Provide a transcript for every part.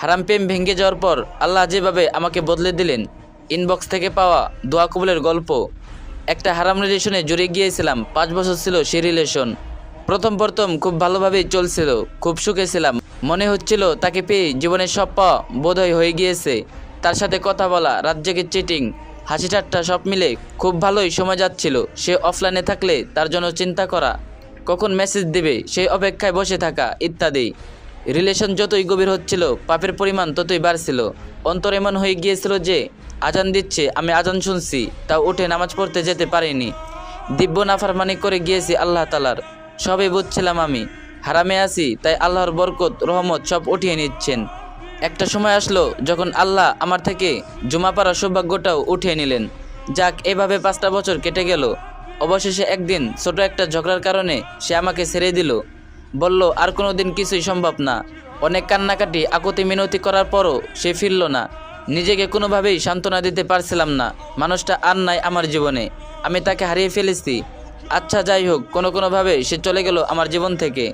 হারাম প্রেম ভেঙে যাওয়ার পর আল্লাহ যেভাবে আমাকে বদলে দিলেন ইনবক্স থেকে পাওয়া দোয়া কবুলের গল্প। একটা হারাম রিলেশনে জড়িয়ে গিয়েছিলাম, পাঁচ বছর ছিল সে রিলেশন প্রথম প্রথম খুব ভালোভাবেই চলছিল, খুব সুখে ছিলাম। মনে হচ্ছিল তাকে পেয়ে জীবনের সব পাওয়া বোধহয় হয়ে গিয়েছে। তার সাথে কথা বলা, রাত জেগে চিটিং হাসি ঠাট্টা সব মিলে খুব ভালোই সময় যাচ্ছিল। সে অফলাইনে থাকলে তার জন্য চিন্তা করা, কখন মেসেজ দেবে, সেই অপেক্ষায় বসে থাকা ইত্যাদি। রিলেশন যতই গভীর হচ্ছিল, পাপের পরিমাণ ততই বাড়ছিল। অন্তর এমন হয়ে গিয়েছিল যে, আজান দিচ্ছে, আমি আজান শুনছি, তাও উঠে নামাজ পড়তে যেতে পারিনি। দিব্য নাফারমানি করে গিয়েছি আল্লাহ তালার সবই বুঝছিলাম আমি। হারামে আছি, তাই আল্লাহর বরকত, রহমত সব উঠিয়ে নিচ্ছেন। একটা সময় আসলো যখন আল্লাহ আমার থেকে জুমা পাড়া সৌভাগ্যটাও উঠিয়ে নিলেন। যাক, এভাবে পাঁচটা বছর কেটে গেল। অবশেষে একদিন ছোট একটা ঝগড়ার কারণে সে আমাকে ছেড়ে দিল। বলল, আর কোনো দিন কিছুই সম্ভব না। অনেক কান্নাকাটি, আকুতি মিনতি করার পরও সে ফিরল না। নিজেকে কোনোভাবেই সান্ত্বনা দিতে পারছিলাম না। মানুষটা আর নাই আমার জীবনে। আমি তাকে হারিয়ে ফেলেছি। আচ্ছা যাই হোক, কোনো কোনোভাবে সে চলে গেল আমার জীবন থেকে।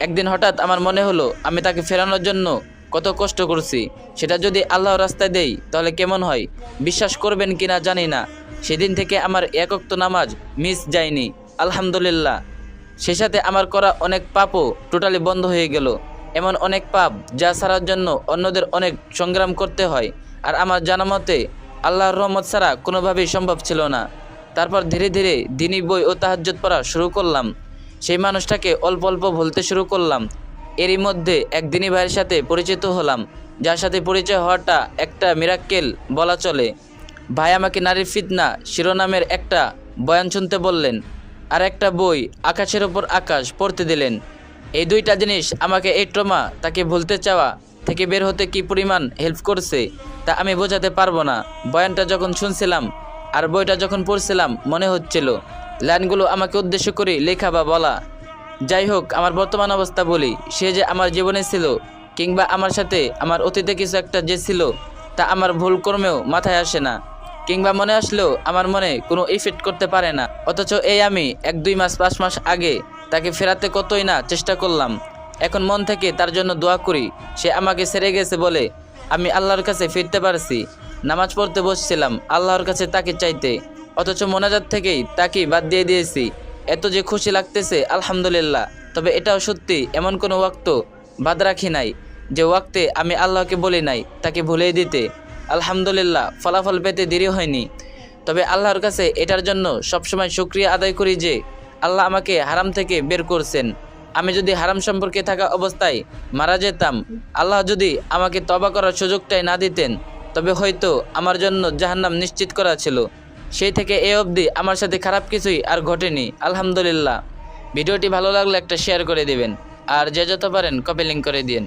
একদিন হঠাৎ আমার মনে হলো, আমি তাকে ফেরানোর জন্য কত কষ্ট করছি। সেটা যদি আল্লাহর রাস্তায় দেই, তাহলে কেমন হয়? বিশ্বাস করবেন কিনা জানি না। সেদিন থেকে আমার একক্ত নামাজ মিস যায়নি। আলহামদুলিল্লাহ। সে সাথে আমার করা অনেক পাপও টোটালি বন্ধ হয়ে গেল। এমন অনেক পাপ যা ছাড়ার জন্য অন্যদের অনেক সংগ্রাম করতে হয়। আর আমার জানা মতে, আল্লাহর রহমত ছাড়া কোনোভাবেই সম্ভব ছিল না। তারপর ধীরে ধীরে দিনী বই ও তাহাজ্জত পড়া শুরু করলাম। সেই মানুষটাকে অল্প অল্প ভুলতে শুরু করলাম। এরই মধ্যে এক দিনী ভাইয়ের সাথে পরিচিত হলাম, যার সাথে পরিচয় হওয়াটা একটা মিরাক্কেল বলা চলে। ভাই আমাকে নারীর ফিতনা শিরোনামের একটা বয়ান শুনতে বললেন। আর একটা বই আকাশের ওপর আকাশ পড়তে দিলেন। এই দুইটা জিনিস আমাকে এই ট্রমা, তাকে ভুলতে চাওয়া থেকে বের হতে কি পরিমাণ হেল্প করছে, তা আমি বোঝাতে পারব না। বয়ানটা যখন শুনছিলাম আর বইটা যখন পড়ছিলাম, মনে হচ্ছিল লাইনগুলো আমাকে উদ্দেশ্য করে লেখা বা বলা। যাই হোক, আমার বর্তমান অবস্থা বলি, সে যে আমার জীবনে ছিল কিংবা আমার সাথে আমার অতীতে কিছু একটা যে ছিল, তা আমার ভুল কর্মেও মাথায় আসে না। কিংবা মনে আসলেও আমার মনে কোনো ইফেক্ট করতে পারে না, অথচ এই আমি এক দুই মাস, পাঁচ মাস আগে তাকে ফেরাতে কতই না চেষ্টা করলাম। এখন মন থেকে তার জন্য দোয়া করি, সে আমাকে সেরে গেছে বলে আমি আল্লাহর কাছে ফিরতে পারছি। নামাজ পড়তে বসছিলাম আল্লাহর কাছে তাকে চাইতে, অথচ মোনাজাত থেকেই তাকে বাদ দিয়ে দিয়েছি। এত যে খুশি লাগতেছে, আলহামদুলিল্লাহ। তবে এটাও সত্যি, এমন কোনো ওয়াক্ত বাদ রাখি নাই, যে ওয়াক্তে আমি আল্লাহকে বলি নাই, তাকে ভুলিয়ে দিতে। আলহামদুলিল্লাহ, ফলাফল পেতে দেরি হয়নি। তবে আল্লাহর কাছে এটার জন্য সবসময় শুক্রিয়া আদায় করি যে, আল্লাহ আমাকে হারাম থেকে বের করছেন। আমি যদি হারাম সম্পর্কে থাকা অবস্থায় মারা যেতাম, আল্লাহ যদি আমাকে তবা করার সুযোগটাই না দিতেন, তবে হয়তো আমার জন্য জাহান্নাম নিশ্চিত করা ছিল। সেই থেকে এ অবধি আমার সাথে খারাপ কিছুই আর ঘটেনি। আলহামদুলিল্লাহ। ভিডিওটি ভালো লাগলে একটা শেয়ার করে দিবেন। আর যে যত পারেন কপি লিঙ্ক করে দিন